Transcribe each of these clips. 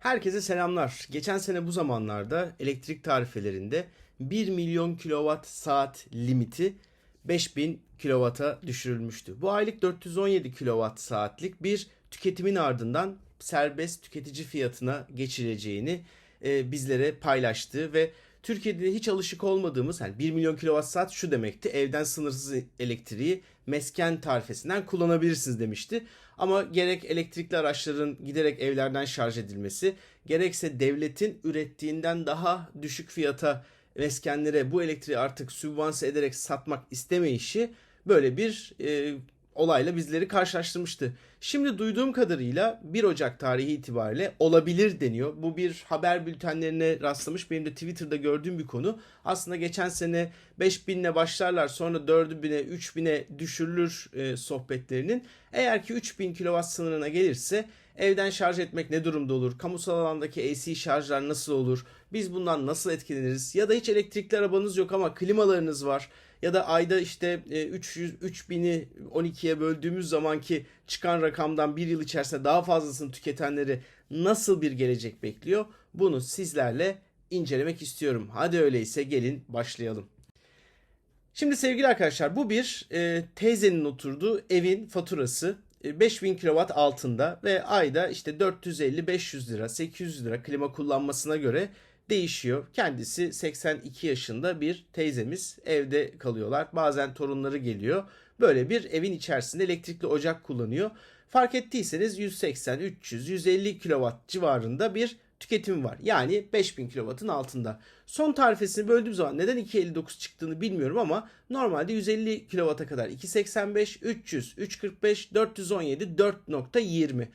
Herkese selamlar. Geçen sene bu zamanlarda elektrik tarifelerinde 1 milyon kilowatt saat limiti 5000 kilowata düşürülmüştü. Bu aylık 417 kilowatt saatlik bir tüketimin ardından serbest tüketici fiyatına geçileceğini e, bizlere paylaştı ve Türkiye'de hiç alışık olmadığımız yani 1 milyon kilowatt saat şu demekti. Evden sınırsız elektriği mesken tarifesinden kullanabilirsiniz demişti. Ama gerek elektrikli araçların giderek evlerden şarj edilmesi, gerekse devletin ürettiğinden daha düşük fiyata meskenlere bu elektriği artık sübvanse ederek satmak istemeyişi böyle bir e, olayla bizleri karşılaştırmıştı. Şimdi duyduğum kadarıyla 1 Ocak tarihi itibariyle olabilir deniyor. Bu bir haber bültenlerine rastlamış. Benim de Twitter'da gördüğüm bir konu. Aslında geçen sene 5000 ile başlarlar sonra 4000'e 3000'e düşürülür e, sohbetlerinin. Eğer ki 3000 kW sınırına gelirse evden şarj etmek ne durumda olur? Kamusal alandaki AC şarjlar nasıl olur? Biz bundan nasıl etkileniriz? Ya da hiç elektrikli arabanız yok ama klimalarınız var ya da ayda işte 300 3000'i 12'ye böldüğümüz zamanki çıkan rakamdan bir yıl içerisinde daha fazlasını tüketenleri nasıl bir gelecek bekliyor? Bunu sizlerle incelemek istiyorum. Hadi öyleyse gelin başlayalım. Şimdi sevgili arkadaşlar bu bir e, teyzenin oturduğu evin faturası. E, 5000 kW altında ve ayda işte 450-500 lira 800 lira klima kullanmasına göre değişiyor. Kendisi 82 yaşında bir teyzemiz. Evde kalıyorlar. Bazen torunları geliyor. Böyle bir evin içerisinde elektrikli ocak kullanıyor. Fark ettiyseniz 180, 300, 150 kW civarında bir tüketim var. Yani 5000 kW'ın altında. Son tarifesini böldüğüm zaman neden 2.59 çıktığını bilmiyorum ama normalde 150 kW'a kadar 2.85, 300, 3.45, 417, 4.20.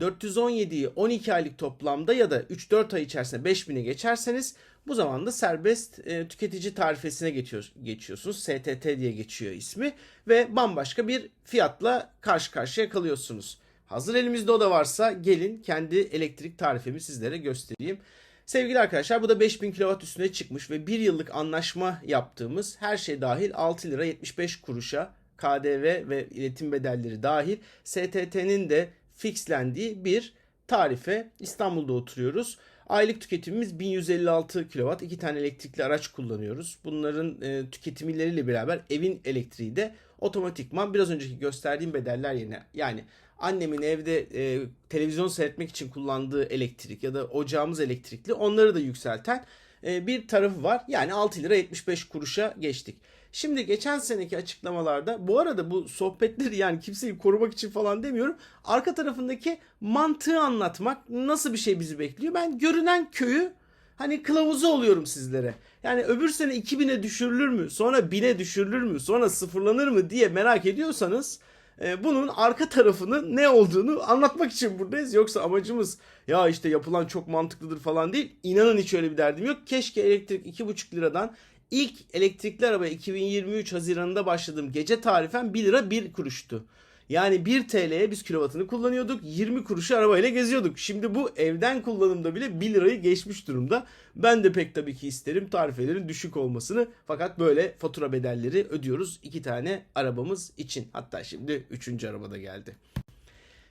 417'yi 12 aylık toplamda ya da 3-4 ay içerisinde 5000'e geçerseniz bu zaman da serbest e, tüketici tarifesine geçiyor, geçiyorsunuz. STT diye geçiyor ismi ve bambaşka bir fiyatla karşı karşıya kalıyorsunuz. Hazır elimizde o da varsa gelin kendi elektrik tarifemi sizlere göstereyim. Sevgili arkadaşlar bu da 5000 kW üstüne çıkmış ve 1 yıllık anlaşma yaptığımız her şey dahil 6 lira 75 kuruşa KDV ve iletim bedelleri dahil STT'nin de fixlendiği bir tarife İstanbul'da oturuyoruz. Aylık tüketimimiz 1156 kW. İki tane elektrikli araç kullanıyoruz. Bunların e, tüketimleriyle beraber evin elektriği de otomatikman biraz önceki gösterdiğim bedeller yerine yani annemin evde e, televizyon seyretmek için kullandığı elektrik ya da ocağımız elektrikli onları da yükselten bir tarafı var. Yani 6 lira 75 kuruşa geçtik. Şimdi geçen seneki açıklamalarda bu arada bu sohbetleri yani kimseyi korumak için falan demiyorum. Arka tarafındaki mantığı anlatmak nasıl bir şey bizi bekliyor. Ben görünen köyü hani kılavuzu oluyorum sizlere. Yani öbür sene 2000'e düşürülür mü? Sonra 1000'e düşürülür mü? Sonra sıfırlanır mı diye merak ediyorsanız e, bunun arka tarafının ne olduğunu anlatmak için buradayız. Yoksa amacımız ya işte yapılan çok mantıklıdır falan değil. İnanın hiç öyle bir derdim yok. Keşke elektrik 2,5 liradan İlk elektrikli araba 2023 Haziran'ında başladığım gece tarifem 1 lira 1 kuruştu. Yani 1 TL'ye biz kilovatını kullanıyorduk. 20 kuruşu arabayla geziyorduk. Şimdi bu evden kullanımda bile 1 lirayı geçmiş durumda. Ben de pek tabii ki isterim tarifelerin düşük olmasını. Fakat böyle fatura bedelleri ödüyoruz iki tane arabamız için. Hatta şimdi üçüncü arabada geldi.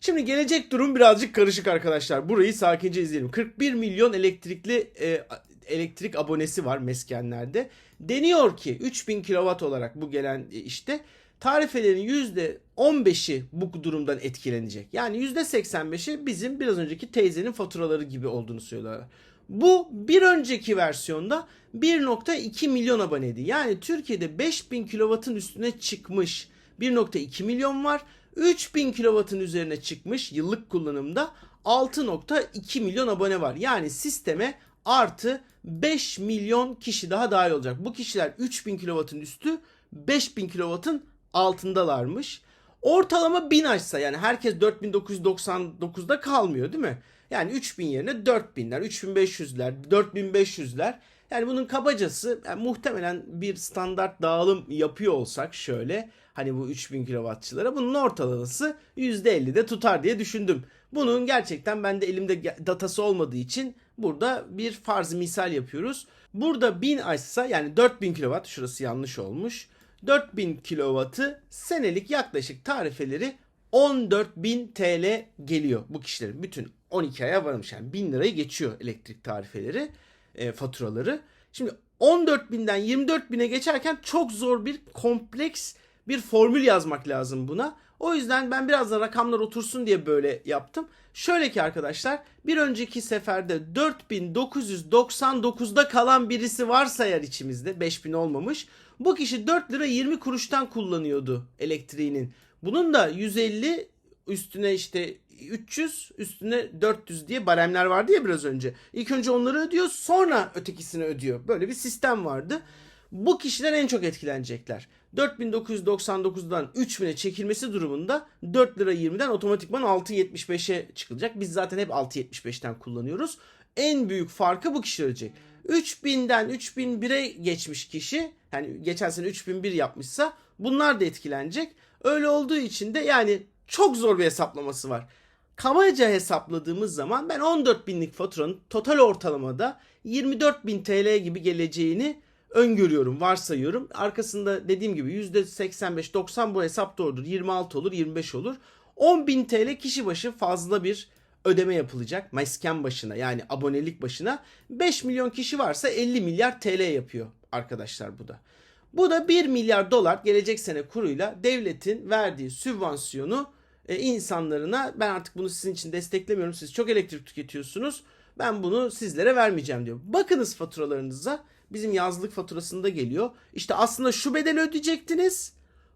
Şimdi gelecek durum birazcık karışık arkadaşlar. Burayı sakince izleyelim. 41 milyon elektrikli e, elektrik abonesi var meskenlerde. Deniyor ki 3000 kW olarak bu gelen e, işte tarifelerin %15'i bu durumdan etkilenecek. Yani %85'i bizim biraz önceki teyzenin faturaları gibi olduğunu söylüyorlar. Bu bir önceki versiyonda 1.2 milyon aboneydi. Yani Türkiye'de 5000 kW'ın üstüne çıkmış 1.2 milyon var. 3000 kW'ın üzerine çıkmış yıllık kullanımda 6.2 milyon abone var. Yani sisteme artı 5 milyon kişi daha dahil olacak. Bu kişiler 3000 kW'ın üstü 5000 kW'ın altındalarmış. Ortalama 1000 açsa yani herkes 4999'da kalmıyor değil mi? Yani 3000 yerine 4000'ler, 3500'ler, 4500'ler. Yani bunun kabacası yani muhtemelen bir standart dağılım yapıyor olsak şöyle hani bu 3000 kW'çılara bunun ortalaması %50'de tutar diye düşündüm. Bunun gerçekten bende elimde datası olmadığı için burada bir farz misal yapıyoruz. Burada 1000 açsa yani 4000 kW şurası yanlış olmuş. 4000 kW'ı senelik yaklaşık tarifeleri 14.000 TL geliyor bu kişilerin bütün 12 aya varmış. Yani 1000 lirayı geçiyor elektrik tarifeleri, e, faturaları. Şimdi 14 binden 24 bine geçerken çok zor bir kompleks bir formül yazmak lazım buna. O yüzden ben biraz da rakamlar otursun diye böyle yaptım. Şöyle ki arkadaşlar bir önceki seferde 4999'da kalan birisi varsa eğer içimizde 5000 olmamış. Bu kişi 4 lira 20 kuruştan kullanıyordu elektriğinin. Bunun da 150 üstüne işte 300 üstüne 400 diye baremler vardı ya biraz önce. İlk önce onları ödüyor sonra ötekisini ödüyor. Böyle bir sistem vardı. Bu kişiler en çok etkilenecekler. 4999'dan 3000'e çekilmesi durumunda 4 lira 20'den otomatikman 6.75'e çıkılacak. Biz zaten hep 6.75'ten kullanıyoruz. En büyük farkı bu kişi ödeyecek. 3000'den 3001'e geçmiş kişi yani geçen sene 3001 yapmışsa bunlar da etkilenecek. Öyle olduğu için de yani çok zor bir hesaplaması var. Kabaca hesapladığımız zaman ben 14 binlik faturanın total ortalamada 24 bin TL gibi geleceğini öngörüyorum, varsayıyorum. Arkasında dediğim gibi %85-90 bu hesap doğrudur. 26 olur, 25 olur. 10 bin TL kişi başı fazla bir ödeme yapılacak. Mesken başına yani abonelik başına. 5 milyon kişi varsa 50 milyar TL yapıyor arkadaşlar bu da. Bu da 1 milyar dolar gelecek sene kuruyla devletin verdiği sübvansiyonu e, insanlarına ben artık bunu sizin için desteklemiyorum. Siz çok elektrik tüketiyorsunuz. Ben bunu sizlere vermeyeceğim diyor. Bakınız faturalarınıza. Bizim yazlık faturasında geliyor. İşte aslında şu bedeli ödeyecektiniz.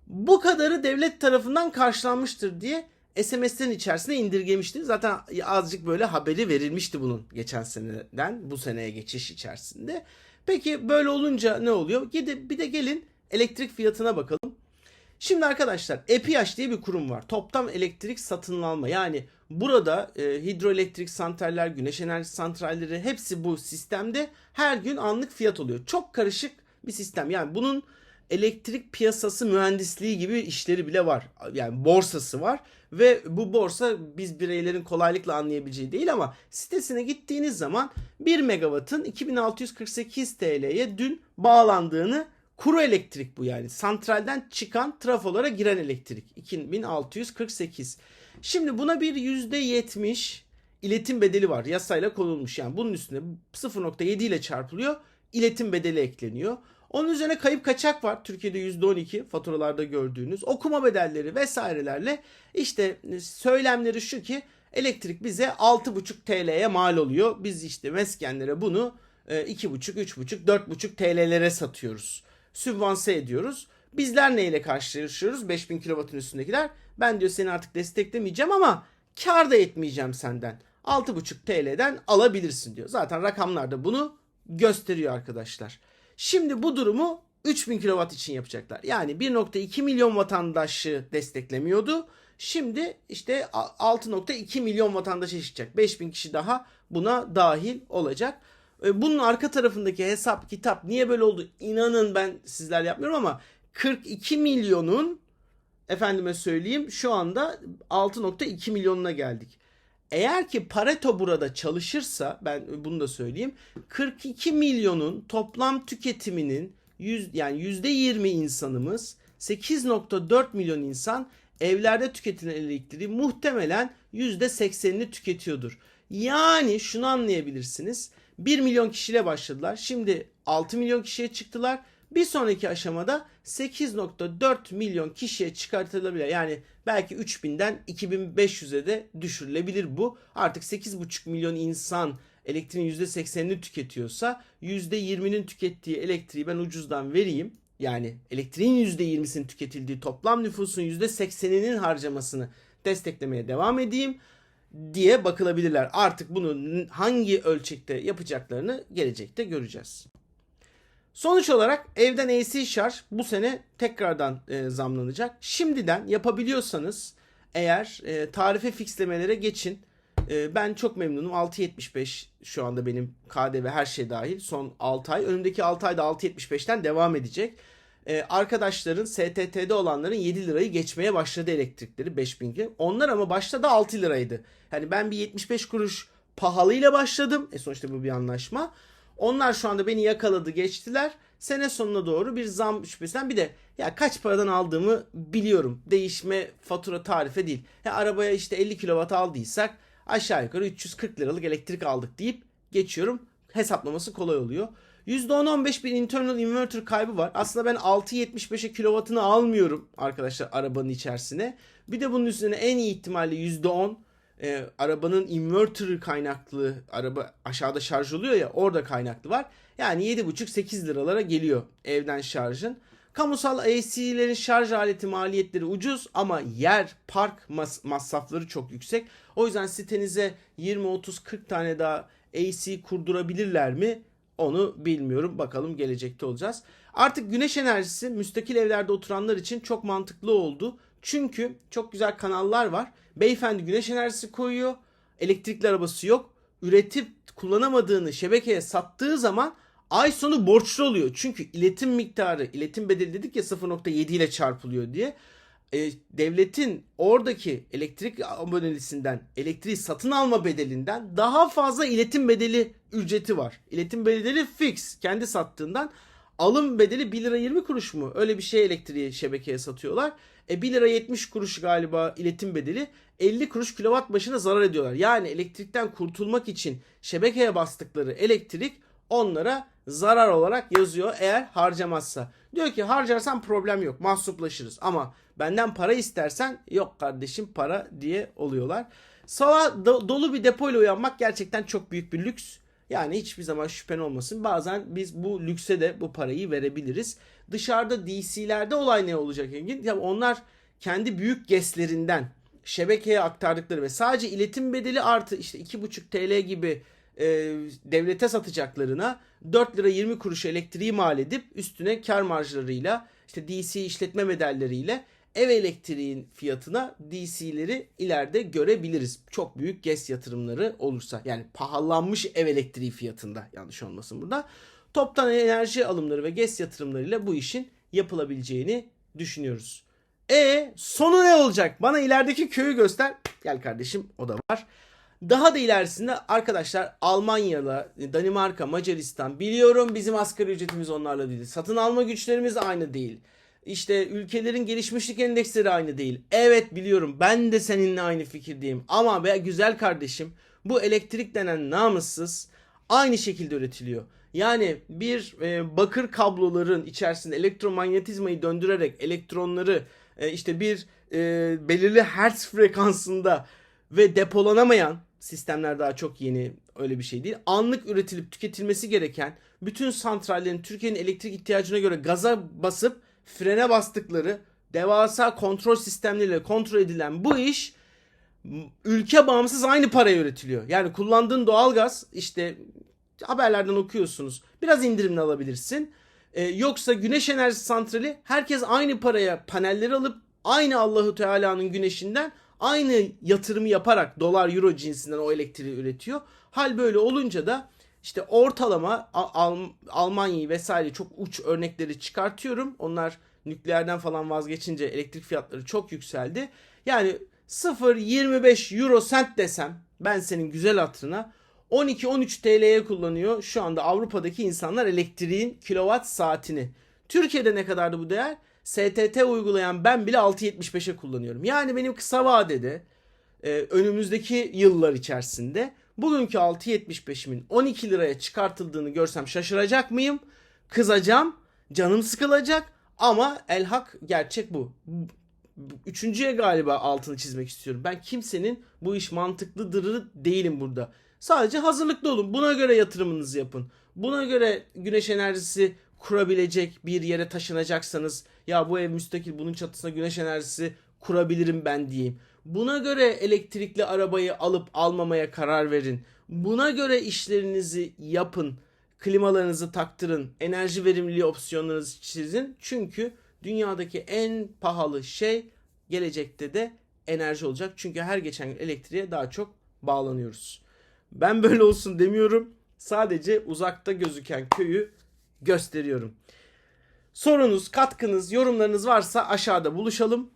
Bu kadarı devlet tarafından karşılanmıştır diye SMS'lerin içerisine indirgemişti. Zaten azıcık böyle haberi verilmişti bunun geçen seneden bu seneye geçiş içerisinde. Peki böyle olunca ne oluyor? Gidip bir de gelin elektrik fiyatına bakalım. Şimdi arkadaşlar EPİAŞ diye bir kurum var. Toptan elektrik satın alma. Yani burada e, hidroelektrik santraller, güneş enerji santralleri hepsi bu sistemde her gün anlık fiyat oluyor. Çok karışık bir sistem. Yani bunun elektrik piyasası mühendisliği gibi işleri bile var. Yani borsası var ve bu borsa biz bireylerin kolaylıkla anlayabileceği değil ama sitesine gittiğiniz zaman 1 megawattın 2648 TL'ye dün bağlandığını Kuru elektrik bu yani. Santralden çıkan trafolara giren elektrik. 2648. Şimdi buna bir %70 iletim bedeli var. Yasayla konulmuş. Yani bunun üstüne 0.7 ile çarpılıyor. iletim bedeli ekleniyor. Onun üzerine kayıp kaçak var. Türkiye'de %12 faturalarda gördüğünüz. Okuma bedelleri vesairelerle işte söylemleri şu ki elektrik bize 6.5 TL'ye mal oluyor. Biz işte meskenlere bunu 2.5, 3.5, 4.5 TL'lere satıyoruz sübvanse ediyoruz. Bizler neyle karşılaşıyoruz? 5000 kW'ın üstündekiler. Ben diyor seni artık desteklemeyeceğim ama kar da etmeyeceğim senden. 6,5 TL'den alabilirsin diyor. Zaten rakamlar da bunu gösteriyor arkadaşlar. Şimdi bu durumu 3000 kW için yapacaklar. Yani 1.2 milyon vatandaşı desteklemiyordu. Şimdi işte 6.2 milyon vatandaş çıkacak. 5000 kişi daha buna dahil olacak. E, bunun arka tarafındaki hesap kitap niye böyle oldu? İnanın ben sizler yapmıyorum ama 42 milyonun efendime söyleyeyim şu anda 6.2 milyonuna geldik. Eğer ki Pareto burada çalışırsa ben bunu da söyleyeyim 42 milyonun toplam tüketiminin 100 yani %20 insanımız 8.4 milyon insan evlerde tüketilen elektriği muhtemelen %80'ini tüketiyordur. Yani şunu anlayabilirsiniz. 1 milyon kişiyle başladılar. Şimdi 6 milyon kişiye çıktılar. Bir sonraki aşamada 8.4 milyon kişiye çıkartılabilir. Yani belki 3000'den 2500'e de düşürülebilir bu. Artık 8.5 milyon insan elektriğin %80'ini tüketiyorsa %20'nin tükettiği elektriği ben ucuzdan vereyim. Yani elektriğin %20'sinin tüketildiği toplam nüfusun %80'inin harcamasını desteklemeye devam edeyim diye bakılabilirler. Artık bunu hangi ölçekte yapacaklarını gelecekte göreceğiz. Sonuç olarak evden AC şarj bu sene tekrardan e, zamlanacak. Şimdiden yapabiliyorsanız eğer e, tarife fixlemelere geçin. E, ben çok memnunum. 6.75 şu anda benim KDV her şey dahil. Son 6 ay. Önümdeki 6 ayda 6.75'ten devam edecek e, arkadaşların STT'de olanların 7 lirayı geçmeye başladı elektrikleri 5000 ki. Onlar ama başta da 6 liraydı. Yani ben bir 75 kuruş pahalıyla başladım. E sonuçta bu bir anlaşma. Onlar şu anda beni yakaladı geçtiler. Sene sonuna doğru bir zam şüphesinden bir de ya kaç paradan aldığımı biliyorum. Değişme fatura tarife değil. Ya arabaya işte 50 kW aldıysak aşağı yukarı 340 liralık elektrik aldık deyip geçiyorum. Hesaplaması kolay oluyor. %10-15 bir internal inverter kaybı var. Aslında ben 6.75'e kilovatını almıyorum arkadaşlar arabanın içerisine. Bir de bunun üzerine en iyi ihtimalle %10 e, arabanın inverter kaynaklı araba aşağıda şarj oluyor ya orada kaynaklı var. Yani 7,5-8 liralara geliyor evden şarjın. Kamusal AC'lerin şarj aleti maliyetleri ucuz ama yer, park mas- masrafları çok yüksek. O yüzden sitenize 20, 30, 40 tane daha AC kurdurabilirler mi? Onu bilmiyorum. Bakalım gelecekte olacağız. Artık güneş enerjisi müstakil evlerde oturanlar için çok mantıklı oldu. Çünkü çok güzel kanallar var. Beyefendi güneş enerjisi koyuyor. Elektrikli arabası yok. Üretip kullanamadığını şebekeye sattığı zaman ay sonu borçlu oluyor. Çünkü iletim miktarı, iletim bedeli dedik ya 0.7 ile çarpılıyor diye. E, devletin oradaki elektrik abonelisinden, elektriği satın alma bedelinden daha fazla iletim bedeli ücreti var. İletim bedeli fix kendi sattığından alım bedeli 1 lira 20 kuruş mu? Öyle bir şey elektriği şebekeye satıyorlar. E 1 lira 70 kuruş galiba iletim bedeli 50 kuruş kilowatt başına zarar ediyorlar. Yani elektrikten kurtulmak için şebekeye bastıkları elektrik onlara zarar olarak yazıyor eğer harcamazsa. Diyor ki harcarsan problem yok mahsuplaşırız ama benden para istersen yok kardeşim para diye oluyorlar. Sola do- dolu bir depoyla uyanmak gerçekten çok büyük bir lüks. Yani hiçbir zaman şüphen olmasın. Bazen biz bu lükse de bu parayı verebiliriz. Dışarıda DC'lerde olay ne olacak Engin? Ya onlar kendi büyük GES'lerinden şebekeye aktardıkları ve sadece iletim bedeli artı işte 2,5 TL gibi e, devlete satacaklarına 4 lira 20 kuruş elektriği mal edip üstüne kar marjlarıyla işte DC işletme bedelleriyle ev elektriğin fiyatına DC'leri ileride görebiliriz. Çok büyük GES yatırımları olursa yani pahalanmış ev elektriği fiyatında yanlış olmasın burada. Toptan enerji alımları ve GES yatırımlarıyla bu işin yapılabileceğini düşünüyoruz. E sonu ne olacak? Bana ilerideki köyü göster. Gel kardeşim o da var. Daha da ilerisinde arkadaşlar Almanya'la, Danimarka, Macaristan biliyorum bizim asgari ücretimiz onlarla değil. Satın alma güçlerimiz aynı değil. İşte ülkelerin gelişmişlik endeksleri aynı değil. Evet biliyorum ben de seninle aynı fikirdeyim. Ama be güzel kardeşim bu elektrik denen namussuz aynı şekilde üretiliyor. Yani bir e, bakır kabloların içerisinde elektromanyetizmayı döndürerek elektronları e, işte bir e, belirli hertz frekansında ve depolanamayan sistemler daha çok yeni öyle bir şey değil. Anlık üretilip tüketilmesi gereken bütün santrallerin Türkiye'nin elektrik ihtiyacına göre gaza basıp frene bastıkları devasa kontrol sistemleriyle kontrol edilen bu iş ülke bağımsız aynı paraya üretiliyor. Yani kullandığın doğalgaz işte haberlerden okuyorsunuz. Biraz indirimli alabilirsin. Ee, yoksa güneş enerjisi santrali herkes aynı paraya panelleri alıp aynı Allahu Teala'nın güneşinden aynı yatırımı yaparak dolar euro cinsinden o elektriği üretiyor. Hal böyle olunca da işte ortalama Al Almanya'yı vesaire çok uç örnekleri çıkartıyorum. Onlar nükleerden falan vazgeçince elektrik fiyatları çok yükseldi. Yani 0.25 euro sent desem ben senin güzel hatırına 12-13 TL'ye kullanıyor şu anda Avrupa'daki insanlar elektriğin kilowatt saatini. Türkiye'de ne kadardı bu değer? STT uygulayan ben bile 6.75'e kullanıyorum. Yani benim kısa vadede e, önümüzdeki yıllar içerisinde bugünkü 6.75'imin 12 liraya çıkartıldığını görsem şaşıracak mıyım? Kızacağım, canım sıkılacak ama elhak gerçek bu. Üçüncüye galiba altını çizmek istiyorum. Ben kimsenin bu iş mantıklıdır değilim burada. Sadece hazırlıklı olun. Buna göre yatırımınızı yapın. Buna göre güneş enerjisi kurabilecek bir yere taşınacaksanız ya bu ev müstakil bunun çatısına güneş enerjisi kurabilirim ben diyeyim. Buna göre elektrikli arabayı alıp almamaya karar verin. Buna göre işlerinizi yapın. Klimalarınızı taktırın. Enerji verimliliği opsiyonlarınızı çizin. Çünkü dünyadaki en pahalı şey gelecekte de enerji olacak. Çünkü her geçen gün elektriğe daha çok bağlanıyoruz. Ben böyle olsun demiyorum. Sadece uzakta gözüken köyü gösteriyorum. Sorunuz, katkınız, yorumlarınız varsa aşağıda buluşalım.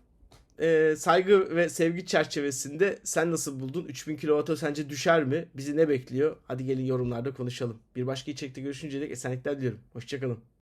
Ee, saygı ve sevgi çerçevesinde sen nasıl buldun? 3000 kW'a sence düşer mi? Bizi ne bekliyor? Hadi gelin yorumlarda konuşalım. Bir başka içerikte görüşünceye dek esenlikler diliyorum. Hoşçakalın.